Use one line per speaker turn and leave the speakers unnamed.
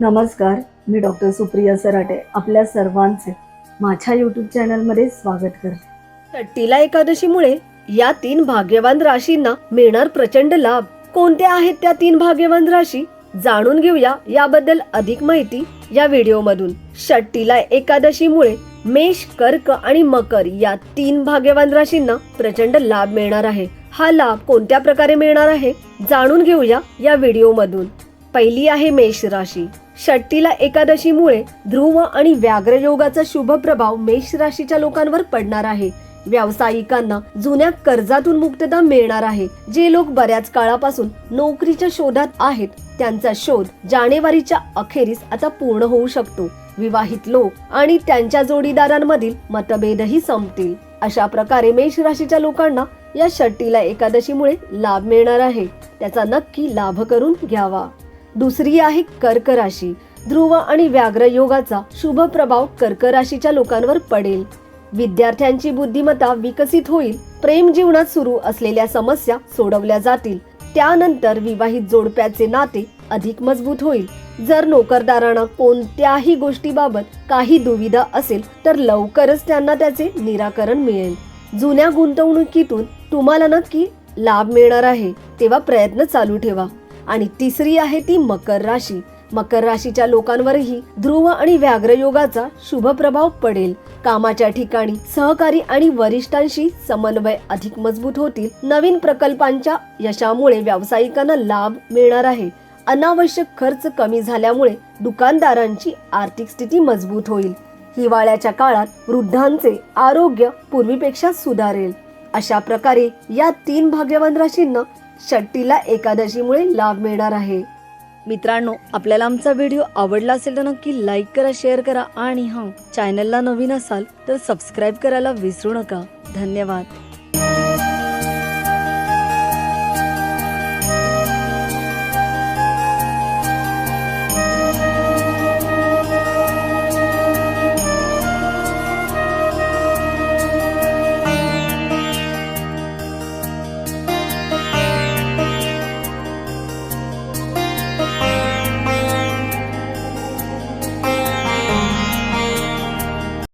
नमस्कार मी डॉक्टर सुप्रिया सराटे आपल्या सर्वांचे माझ्या यूट्यूब चॅनलमध्ये स्वागत करते.
षट्टीला एकादशीमुळे या तीन भाग्यवान राशींना मिळणार प्रचंड लाभ कोणत्या आहेत त्या तीन भाग्यवान राशी? जाणून घेऊया याबद्दल अधिक माहिती या व्हिडिओमधून. षट्टीला एकादशीमुळे मेष कर्क आणि मकर या तीन भाग्यवान राशींना प्रचंड लाभ मिळणार आहे. हा लाभ कोणत्या प्रकारे मिळणार आहे? जाणून घेऊया या व्हिडिओमधून. पहिली आहे मेष राशी. षट्टीला एकादशीमुळे ध्रुव आणि व्याघ्र योगाचा शुभ प्रभाव मेष राशीच्या लोकांवर पडणार आहे. व्यावसायिकांना जुन्या कर्जातून मुक्तता मिळणार आहे. जे लोक बऱ्याच काळापासून नोकरीच्या शोधात आहेत त्यांचा शोध जानेवारीच्या अखेरीस आता पूर्ण होऊ शकतो. विवाहित लोक आणि त्यांच्या जोडीदारांमधील मतभेदही संपतील. अशा प्रकारे मेष राशीच्या लोकांना या षट्टीला एकादशीमुळे लाभ मिळणार आहे. त्याचा नक्की लाभ करून घ्यावा. दुसरी आहे कर्क राशी ध्रुव आणि व्याघ्र योगाचा शुभ प्रभाव कर्क राशीच्या लोकांवर पडेल. विद्यार्थ्यांची बुद्धिमत्ता विकसित होईल प्रेम जीवनात सुरू असलेल्या समस्या सोडवल्या जातील. त्यानंतर विवाहित जोडप्याचे नाते अधिक मजबूत होईल. जर नोकरदारांना कोणत्याही गोष्टीबाबत काही दुविधा असेल तर लवकरच त्यांना त्याचे निराकरण मिळेल. जुन्या गुंतवणुकीतून तुम्हाला नक्की लाभ मिळणार आहे तेव्हा प्रयत्न चालू ठेवा. आणि तिसरी आहे ती मकर राशी. मकर राशीच्या लोकांवरही ध्रुव आणि व्याघ्र योगाचा शुभ प्रभाव पडेल. कामाच्या ठिकाणी सहकारी आणि वरिष्ठांशी समन्वय अधिक मजबूत होतील. नवीन प्रकल्पांच्या यशामुळे व्यावसायिकांना लाभ मिळणार आहे. अनावश्यक खर्च कमी झाल्यामुळे दुकानदारांची आर्थिक स्थिती मजबूत होईल. हिवाळ्याच्या काळात वृद्धांचे आरोग्य पूर्वीपेक्षा सुधारेल. अशा प्रकारे या तीन भाग्यवान राशींना षट्टीला एकादशीमुळे लाभ मिळणार आहे. मित्रांनो आपल्याला आमचा व्हिडिओ आवडला असेल तर नक्की लाईक करा शेअर करा आणि हां चॅनलला नवीन असाल तर सबस्क्राईब करायला विसरू नका. धन्यवाद.